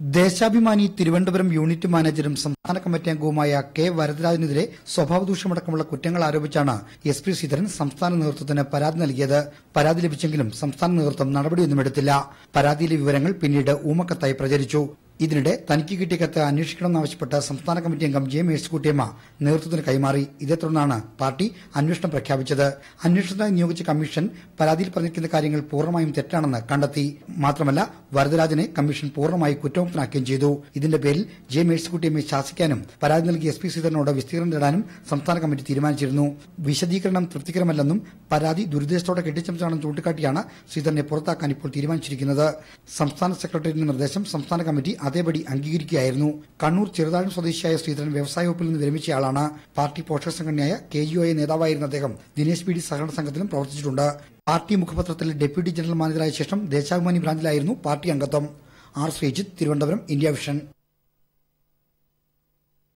Deshabhimani Thiruvananthapuram unit മാനേജരും സംസ്ഥാന committee അംഗവുമായ K വരദരാജനെതിരെ സ്വഭാവദൂഷമടക്കമുള്ള കുറ്റങ്ങൾ ആരോപിച്ചാണ് എസ് പി ശ്രീധരൻ സംസ്ഥാന നേതൃത്വത്തിന് പരാതി നൽകിയത്. പരാതി ലഭിച്ചെങ്കിലും സംസ്ഥാന നേതൃത്വം നടപടിയൊന്നും എടുത്തില്ല. പരാതിയിലെ വിവരങ്ങൾ പിന്നീട് ഊമക്കത്തായി പ്രചരിച്ചു. ഇതിനിടെ തനിക്ക് കിട്ടിയ കത്ത് അന്വേഷിക്കണമെന്നാവശ്യപ്പെട്ട് സംസ്ഥാന കമ്മിറ്റി അംഗം ജെ മേഴ്സിക്കുട്ടിയമ്മ നേതൃത്വത്തിന് കൈമാറി. ഇതേ തുടർന്നാണ് പാർട്ടി അന്വേഷണം പ്രഖ്യാപിച്ചത്. അന്വേഷണത്തിനായി നിയോഗിച്ച കമ്മീഷൻ പരാതിയിൽ പറഞ്ഞിരിക്കുന്ന കാര്യങ്ങൾ പൂർണമായും തെറ്റാണെന്ന് കണ്ടെത്തി. മാത്രമല്ല വരദരാജനെ കമ്മീഷൻ പൂർണമായി കുറ്റമുക്തനാക്കുകയും ചെയ്തു. ഇതിന്റെ പേരിൽ ജെ മേഴ്സിക്കുട്ടിയമ്മയെ ശാസിക്കാനും പരാതി നൽകിയ എസ് പി ശ്രീധരനോട് വിസ്തീർണം നേടാനും സംസ്ഥാന കമ്മിറ്റി തീരുമാനിച്ചിരുന്നു. വിശദീകരണം തൃപ്തികരമല്ലെന്നും പരാതി ദുരുദ്ദേശത്തോടെ കെട്ടിച്ചമച്ചാണെന്ന് ചൂണ്ടിക്കാട്ടിയാണ് ശ്രീധരനെ പുറത്താക്കാൻ ഇപ്പോൾ തീരുമാനിച്ചിരിക്കുന്നത്. സംസ്ഥാന സെക്രട്ടറിയുടെ നിർദ്ദേശം സംസ്ഥാന കമ്മിറ്റി അതേപടി അംഗീകരിക്കുകയായിരുന്നു. കണ്ണൂർ ചെറുതാഴം സ്വദേശിയായ ശ്രീധരൻ വ്യവസായ വകുപ്പിൽ നിന്ന് വിരമിച്ചയാളാണ് പാർട്ടി പോഷക സംഘടനയായ കെ യു ഐ നേതാവായിരുന്ന അദ്ദേഹം ദിനേശ് പി ഡി സഹകരണ സംഘത്തിലും പ്രവർത്തിച്ചിട്ടുണ്ട്. പാർട്ടി മുഖപത്രത്തിൽ ഡെപ്യൂട്ടി ജനറൽ മാനേജറായ ശേഷം ദേശാഭിമാനി ബ്രാഞ്ചിലായിരുന്നു പാർട്ടി അംഗത്വം. R Sreejith Thiruvananthapuram India vision.